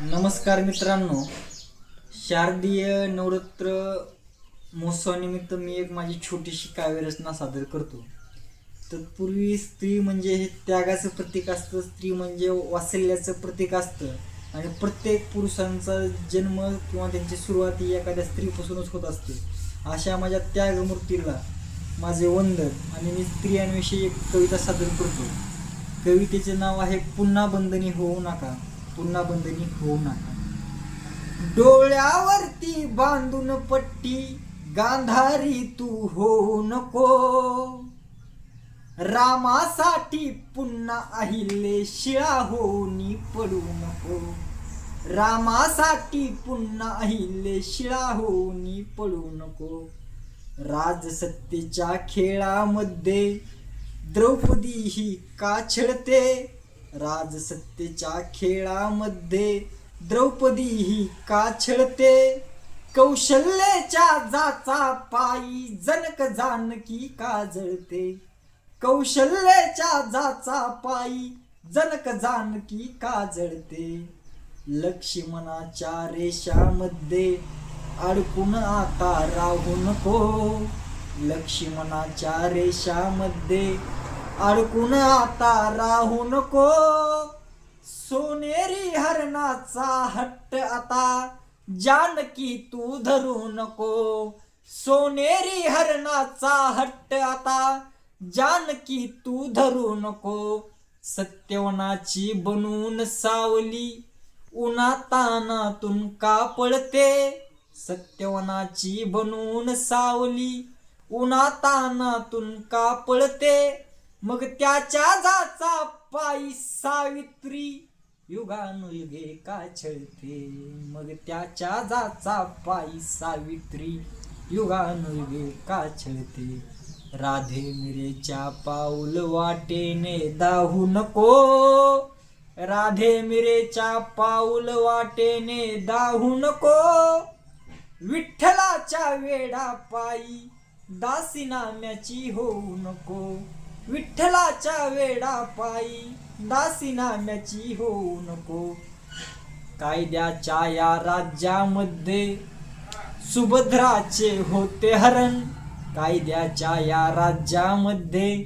नमस्कार मित्रांनो. शारदीय नवरात्र महोत्सवानिमित्त मी एक माझी छोटीशी काव्यरचना सादर करतो. तत्पूर्वी स्त्री म्हणजे हे त्यागाचं प्रतीक असतं स्त्री म्हणजे वासल्याचं प्रतीक असतं. आणि प्रत्येक पुरुषांचा जन्म किंवा त्यांची सुरुवात ही एखाद्या स्त्रीपासूनच होत असते. अशा माझ्या त्यागमूर्तीला माझे वंदन आणि मी स्त्रियांविषयी एक कविता सादर करतो. कवितेचे नाव आहे पुन्हा बंधनी होऊ नका. पुन्हा बंधनी होऊ नका. डोळ्यावरती बांधून पट्टी गांधारी तू होऊ नको. रामासाठी पुन्हा अहिले शिळा होऊनी पडू नको. रामासाठी पुन्हा अहिले शिळा होऊनी पडू नको. राजसत्तेच्या खेळामध्ये द्रौपदी ही का छळते राजसत्तेच्या खेळामध्ये द्रौपदी ही का छळते कौशल्याच्या जाचा पायी जनक जानकी का जळते कौशल्याच्या जाचा पायी जनक जानकी का जळते लक्ष्मणाच्या रेषामध्ये अडकून आता राहू नको. लक्ष्मणाच्या रेषामध्ये अडकून आता राहू नको. सोनेरी हरणाचा हट्ट आता जानकी तू धरू नको. सोनेरी हरणाचा हट्ट आता जानकी तू धरू नको. सत्यवनाची बनून सावली उन्हातानातून का पळते सत्यवनाची बनून सावली उन्हातानातून का पळते मग त्याच्या जाचा पायी सावित्री युगानुयुगे का छळते? मग त्याच्या जाचा पायी सावित्री युगानुयुगे का छळते? राधे मिरेच्या पाऊल वाटेने दाहू नको. राधे मिरेच्या पाऊल वाटेने दाहू नको. विठ्ठलाच्या वेडा पायी दासी नाम्याची होऊ नको. विठ्ठलाच्या वेडा पायी दासीनाम्याची होऊ नको. कायद्याच्या या राज्यामध्ये सुभद्राचे होते हरण. कायद्याच्या या राज्यामध्ये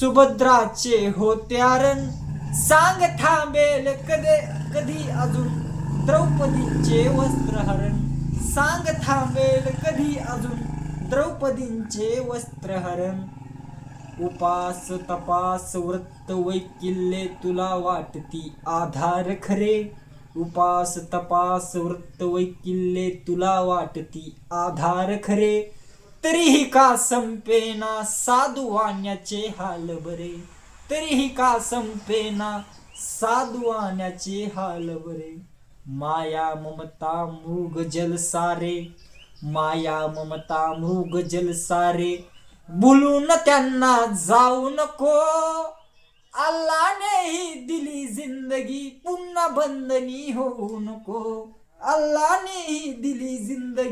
सुभद्राचे होते हरण. सांग थांबेल कधी कधी अजून द्रौपदींचे वस्त्रहरण सांग थांबेल कधी अजून द्रौपदींचे वस्त्रहरण उपास तपास व्रत वैकिल्ले तुला वाटती. आधार खरे. उपास तपास व्रत वैकिल्ले तुला वाटती. आधार खरे. तरीही का संपेना साधू वाण्याचे हाल बरे? तरीही का संपेना साधू वाण्याचे हाल बरे? माया ममता मृग जल सारे. माया ममता मृग जल सारे. बोलून त्यांना जाऊ नको. अल्लानेही दिली जिंदगी पुन्हा बंधनी होऊ नको. अल्लाने ही दिली जिंदगी